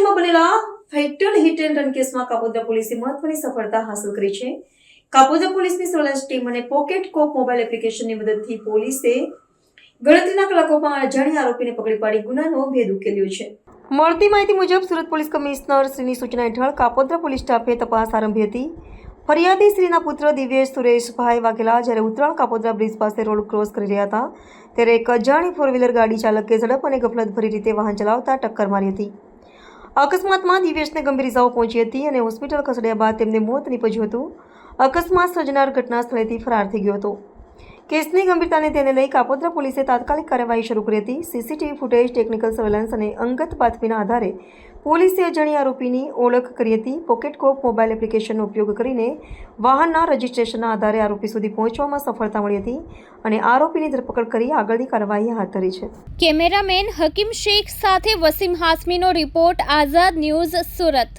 અંકલેશ્વરમાં બનેલા fatal hit and run કેસમાં કાપોદ્રા પોલીસે મહત્વની સફળતા હાંસલ કરી છે. કાપોદ્રા પોલીસની સર્વેલન્સ ટીમ અને પોકેટ કોપ મોબાઈલ એપ્લિકેશનની મદદથી પોલીસે ગણતરીના કલાકોમાં અજાણ્યા આરોપીને પકડી પાડી ગુનાનો ભેદ ઉકેલ્યો છે. મળતી માહિતી મુજબ સુરત પોલીસ કમિશનર શ્રીની સૂચના હેઠળ કાપોદ્રા પોલીસ સ્ટાફે તપાસ આરંભી હતી. ફરિયાદી શ્રીના પુત્ર દિવ્યેશ સુરેશભાઈ વાઘેલા જ્યારે ઉત્તરાણ કાપોદ્રા બ્રિજ પાસે રોડ ક્રોસ કરી રહ્યા હતા, ત્યારે એક અજાણી ફોર વ્હીલર ગાડી ચાલકે ઝડપ અને ગફલતભરી રીતે વાહન ચલાવતા ટક્કર મારી હતી. અકસ્માતમાં દિવ્યેશને ગંભીર ઇજાઓ પહોંચી હતી અને હોસ્પિટલ ખસેડ્યા બાદ તેમને મોત નીપજ્યું હતું. અકસ્માત સર્જનાર ઘટના સ્થળેથી ફરાર થઈ ગયો હતો. કેસની ગંભીરતાને તેને લઈ કાપોદ્રા પોલીસે તાત્કાલિક કાર્યવાહી શરૂ કરી હતી. સીસીટીવી ફૂટેજ, ટેકનિકલ સર્વેલન્સ અને અંગત બાતમીના આધારે પોલીસે અજાણી આરોપીની ઓળખ કરી હતી. પોકેટ કોપ મોબાઈલ એપ્લિકેશનનો ઉપયોગ કરીને વાહનના રજિસ્ટ્રેશનના આધારે આરોપી સુધી પહોંચવામાં સફળતા મળી હતી અને આરોપીની ધરપકડ કરી આગળની કાર્યવાહી હાથ ધરી છે. કેમેરામેન હકીમ શેખ સાથે વસીમ હાસમીનો રિપોર્ટ, આઝાદ ન્યૂઝ સુરત.